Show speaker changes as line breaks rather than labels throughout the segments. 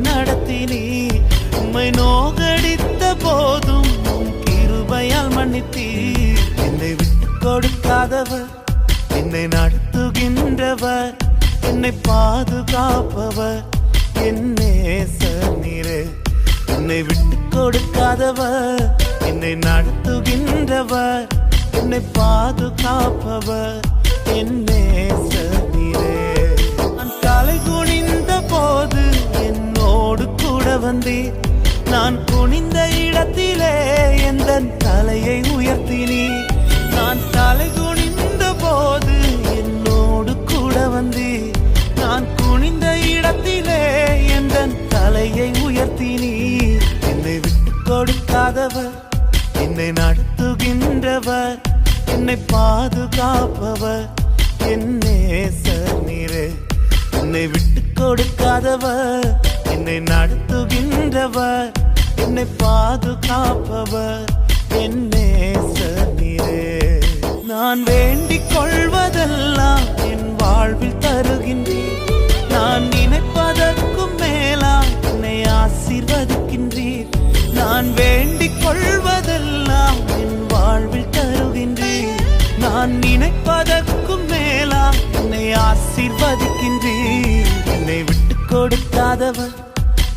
உணர்த்தி நடத்தினீர் உம்மை நோகடித்த போதும் கிருபையால் மன்னித்தீர். என்னை விட்டு கொடுக்காதவர் என்னை நடத்துகின்றவர் என்னை பாதுகாப்பவர் என்னே நீரே. என்னை விட்டு கொடுக்காதவர் என்னை நடத்துகின்றவர் என்னை பாதுகாப்பவர் என்னே வந்தீர் நான் குனிந்த இடத்திலே எந்த தலையை உயர்த்தினி. நான் தலை குனிந்த போது என்னோடு கூட வந்தீர் நான் குனிந்த இடத்திலே எந்த தலையை உயர்த்தினி. என்னை விட்டு கொடுக்காதவர் என்னை நடத்துகின்றவர் என்னை பாதுகாப்பவர். என்னே நீரே. என்னை விட்டு கொடுக்காதவர் என்னை நடத்துகின்றவர் என்னை பாதுகாப்பவர் என்னே நீரே. நான் வேண்டிக் கொள்வதெல்லாம் என் வாழ்வில் தருகின்றேன். நான் நினைப்பதற்கும் மேலா என்னை ஆசீர்வதிக்கின்றீர். நான் வேண்டிக் கொள்வதெல்லாம் என் வாழ்வில் தருகின்றேன். நான் நினைப்பதற்கும் என்னை ஆசீர்வதிக்கின்றீர் என்னை விட்டு கொடுக்காதவர்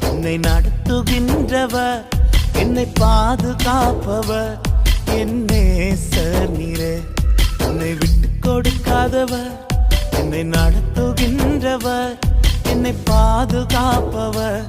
என்னை நடத்துகின்றவர் என்னை பாதுகாப்பவர். என்னே நீரே என்னை விட்டு கொடுக்காதவர் என்னை நடத்துகின்றவர் என்னை பாதுகாப்பவர்.